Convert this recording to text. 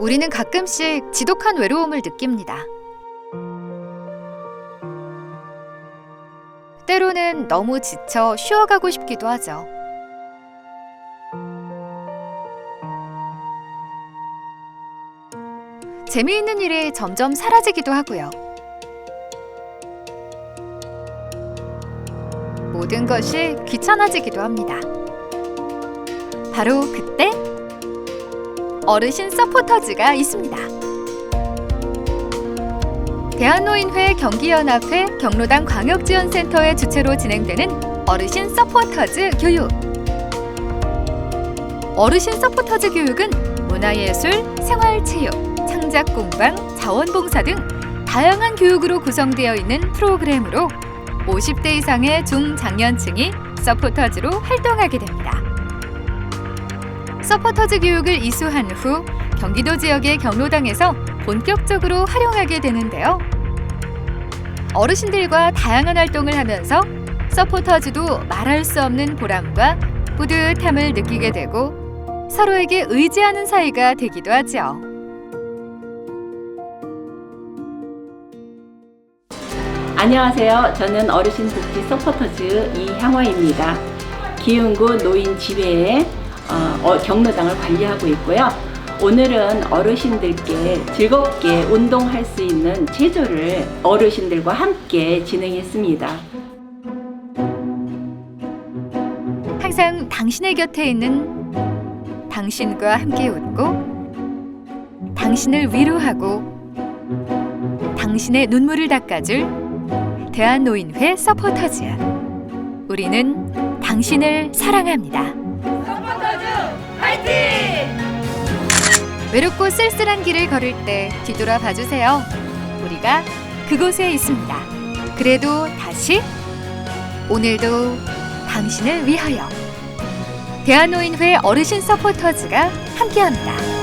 우리는 가끔씩 지독한 외로움을 느낍니다. 때로는 너무 지쳐 쉬어가고 싶기도 하죠. 재미있는 일이 점점 사라지기도 하고요. 모든 것이 귀찮아지기도 합니다. 바로 그때 어르신 서포터즈가 있습니다. 대한노인회 경기연합회 경로당 광역지원센터의 주최로 진행되는 어르신 서포터즈 교육. 어르신 서포터즈 교육은 문화예술, 생활체육, 창작공방, 자원봉사 등 다양한 교육으로 구성되어 있는 프로그램으로 50대 이상의 중장년층이 서포터즈로 활동하게 됩니다. 서포터즈 교육을 이수한 후 경기도 지역의 경로당에서 본격적으로 활용하게 되는데요. 어르신들과 다양한 활동을 하면서 서포터즈도 말할 수 없는 보람과 뿌듯함을 느끼게 되고 서로에게 의지하는 사이가 되기도 하죠. 안녕하세요. 저는 어르신 복지 서포터즈 이향화입니다. 기흥구 노인 지회의 어, 어, 경로당을 관리하고 있고요. 오늘은 어르신들께 즐겁게 운동할 수 있는 체조를 어르신들과 함께 진행했습니다. 항상 당신의 곁에 있는 당신과 함께 웃고 당신을 위로하고 당신의 눈물을 닦아줄 대한노인회 서포터즈 우리는 당신을 사랑합니다 외롭고 쓸쓸한 길을 걸을 때 뒤돌아 봐주세요. 우리가 그곳에 있습니다. 그래도 다시 오늘도 당신을 위하여 대한노인회 어르신 서포터즈가 함께합니다.